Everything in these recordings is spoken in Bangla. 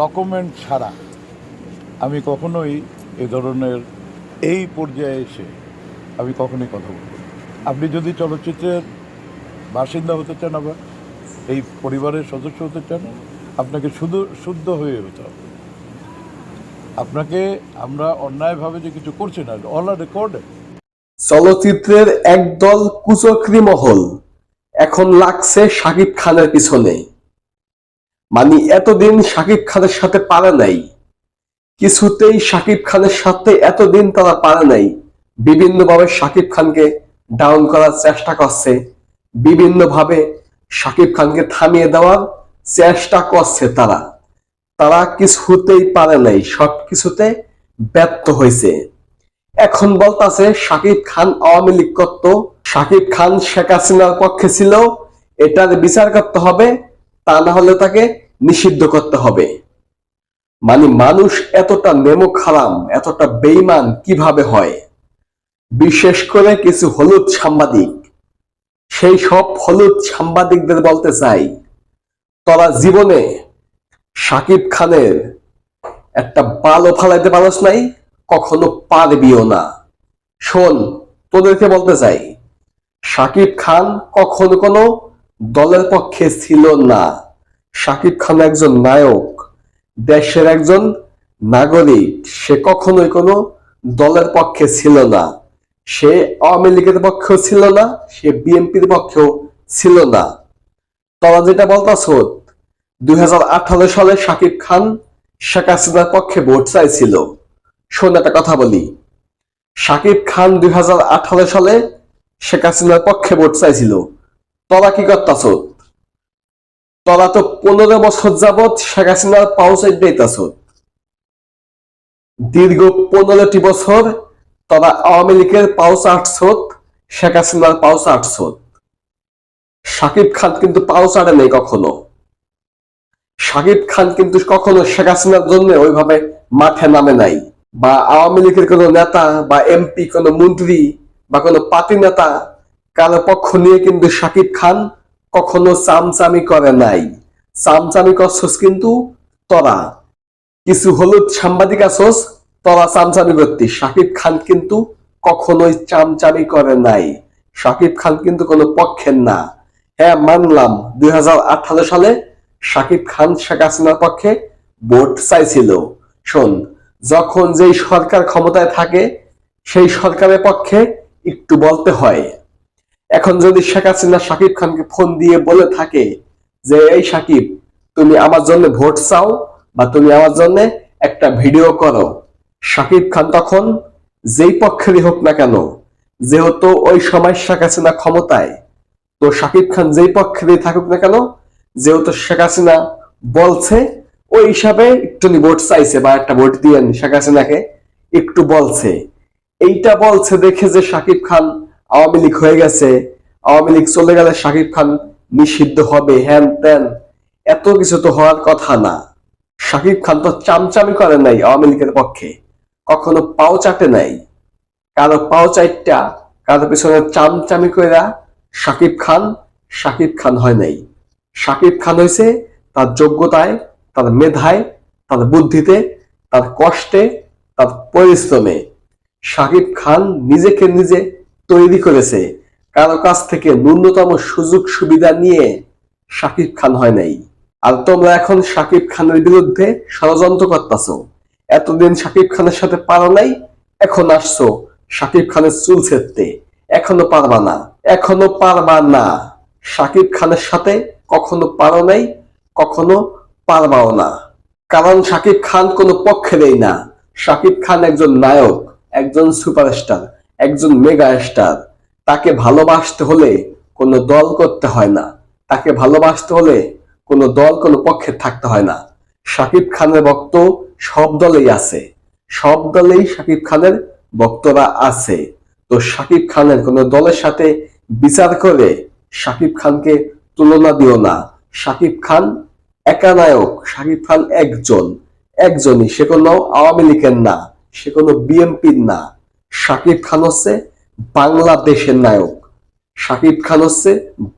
ডকুমেন্ট ছাড়া আমি কখনোই এ ধরনের এই পর্যায়ে এসে আমি কখনোই কথা বলব। আপনি যদি চলচ্চিত্রের বাসিন্দা হতে চান আবার, এই পরিবারের সদস্য হতে চান, আপনাকে শুধু শুদ্ধ হয়ে হতে হবে। আপনাকে আমরা অন্যায়ভাবে যে কিছু করছি না অল আর রেকর্ডেড চলচ্চিত্রের একদল কুচক্রি মহল এখন লাগছে শাকিব খানের পিছনে। মানে এতদিন শাকিব খানের সাথে পারে নাই। কিছুতেই শাকিব খানের সাথে এতদিন তারা পারে নাই। বিভিন্নভাবে শাকিব খানকে ডাউন করার চেষ্টা করছে। বিভিন্নভাবে শাকিব খানকে থামিয়ে দেওয়ার চেষ্টা করছে তারা। তারা কিছুতেই পারে নাই সব কিছুতে ব্যর্থ হয়েছে। এখন বলতাছে, শাকিব খান আওয়ামী লীগ করত। শাকিব খান শেখ হাসিনার পক্ষে ছিল। এটার বিচার করতে হবে। তা না হলে তাকে নিষিদ্ধ করতে হবে। মানে মানুষ এতটা নেমো খারাম, এতটা বেইমান কীভাবে হয়? বিশেষ করে কিছু হলুদ সাংবাদিক। সেই সব হলুদ সাংবাদিকদের বলতে চাই, তোরা জীবনে সাকিব খানের একটা বালও ফালাইতে পারস নাই, কখনো পারবিও না। শোন, তোদেরকে বলতে চাই, সাকিব খান কখনো কোনো দলের পক্ষে ছিল না। শাকিব খান একজন নায়ক, দেশের একজন নাগরিক। সে কখনোই কোনো দলের পক্ষে ছিল না। সে আওয়ামী লীগের পক্ষেও ছিল না, সে বিএনপির পক্ষেও ছিল না। তোরা যেটা বলতাছ, দুই হাজার সালে শাকিব খান শেখ হাসিনার পক্ষে ভোট চাইছিল। শোন একটা কথা বলি। শাকিব খান দুই হাজার আঠারো সালে শেখ হাসিনার পক্ষে ভোট চাইছিল। তোরা কি করতাছ? তো পনেরো বছর যাবৎ শেখ হাসিনার পাউসাইড দিতেছ দীর্ঘ পনেরোটি বছর তোরা আওয়ামী লীগের পাউস আটছত শেখ হাসিনার পাউস আটছত শাকিব খান কিন্তু পাউস আটে নেই কখনো। শাকিব খান কিন্তু কখনো শেখ হাসিনার জন্য ওইভাবে মাঠে নামে নাই। বা আওয়ামী লীগের কোনো নেতা বা এমপি, কোনো মন্ত্রী বা কোনো পার্টি নেতা কারও পক্ষ নিয়ে কিন্তু শাকিব খান কখনো চামচামি করে নাই। চামচামি করছস কিন্তু তরা। কিছু হলুদ সাংবাদিক আসস তোরা চামচামি করতি শাকিব খান কিন্তু কখনোই চামচামি করে নাই। শাকিব খান কিন্তু কোনো পক্ষের না। হ্যাঁ মানলাম, দুই হাজার আঠারো সালে শাকিব খান, শেখ হাসিনার পক্ষে ভোট চাইছিল। শোন, যখন যেই সরকার ক্ষমতায় থাকে, সেই সরকারের পক্ষে একটু বলতে হয়। এখন যদি শেখ হাসিনা শাকিব খানকে ফোন দিয়ে বলে থাকে যে, এই সাকিব, তুমি আমার জন্য ভোট চাও বা তুমি আমার জন্য একটা ভিডিও করো। শাকিব খান তখন যেই পক্ষেরই হোক না কেন, যেহেতু ওই সময় শেখ হাসিনা ক্ষমতায়, তো শাকিব খান যেই পক্ষেরই থাকুক না কেন, যেহেতু শেখ হাসিনা বলছে, ওই হিসাবে একটু ভোট চাইছে বা একটা ভোট দিয়েন শেখ হাসিনাকে, একটু বলছে। এইটা বলছে দেখে যে শাকিব খান আওয়ামী লীগ হয়ে গেছে, আওয়ামী লীগ চলে গেলে শাকিব খান নিষিদ্ধ হবে, হ্যান ত্যান। এত কিছু তো হওয়ার কথা না। শাকিব খান তো চামচামি করে নাই আওয়ামী লীগের পক্ষে। কখনো পাও চাটে নাই। কারও পাও চাইটা কারও পিছনে চামচামি কইরা শাকিব খান শাকিব খান হয় নাই। শাকিব খান হয়েছে তার যোগ্যতায়, তার মেধায়, তার বুদ্ধিতে, তার কষ্টে, তার পরিশ্রমে। শাকিব খান নিজেকে নিজে তৈরি করেছে। কারও কাছ থেকে ন্যূনতম সুযোগ সুবিধা নিয়ে শাকিব খান হয় নাই। আর তোমরা এখন শাকিব খানের বিরুদ্ধে ষড়যন্ত্র করতেছ। এতদিন শাকিব খানের সাথে পারো নাই, এখন আসছো শাকিব খানের চুল ছেড়তে। এখনও পারবা না, এখনও পারবা না। শাকিব খানের সাথে কখনো পারো নাই, কখনো পারবাও না। কারণ শাকিব খান কোনো পক্ষেরই না। শাকিব খান একজন নায়ক, একজন সুপারস্টার। একজন মেগা স্টার তাকে ভালোবাসতে হলে কোনো দল করতে হয় না। তাকে ভালোবাসতে হলে কোনো দল কোনো পক্ষে থাকতে হয় না। শাকিব খানের ভক্ত সব দলেই আছে। সব দলেই শাকিব খানের ভক্তরা আছে। তো শাকিব খানের কোনো দলের সাথে বিচার করে শাকিব খানকে তুলনা দিও না। শাকিব খান একা নায়ক, শাকিব খান একজন। একজনই, সে কোনো আওয়ামী লীগের না, সে কোনো বিএনপির না। শাকিব খান হচ্ছে বাংলাদেশের নায়ক। শাকিব খান হচ্ছে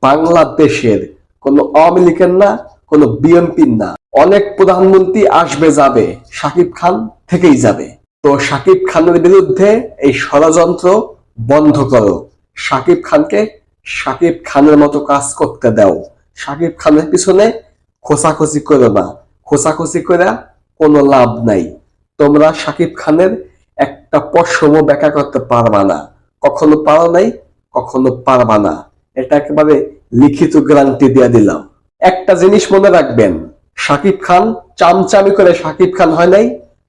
বাংলাদেশের। কোনো আওয়ামী লীগের না, কোনো বিএনপির না। অনেক প্রধানমন্ত্রী আসবে, যাবে। শাকিব খান থেকেই যাবে। তো শাকিব খানের বিরুদ্ধে এই ষড়যন্ত্র বন্ধ করো। শাকিব খানকে শাকিব খানের মতো কাজ করতে দাও। শাকিব খানের পিছনে খোসাখুচি করো না। খোসাখুচি করে কোনো লাভ নাই। তোমরা শাকিব খানের একটা পশমও ব্যাখ্যা করতে পারবা না। কখনো পারো নাই, কখনো পারবা না। এটা একেবারে লিখিত গ্যারান্টি দিয়ে দিলাম। একটা জিনিস মনে রাখবেন, সাকিব খান চামচামি করে সাকিব খান হয় নাই।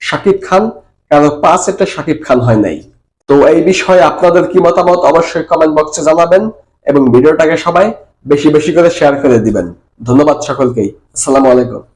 সাকিব খান, কারও পাঁচ একটা সাকিব খান হয় নাই। তো এই বিষয়ে আপনাদের কি মতামত অবশ্যই কমেন্ট বক্সে জানাবেন এবং ভিডিওটাকে সবাই বেশি বেশি করে শেয়ার করে দিবেন। ধন্যবাদ সকলকেই। আসসালামু আলাইকুম।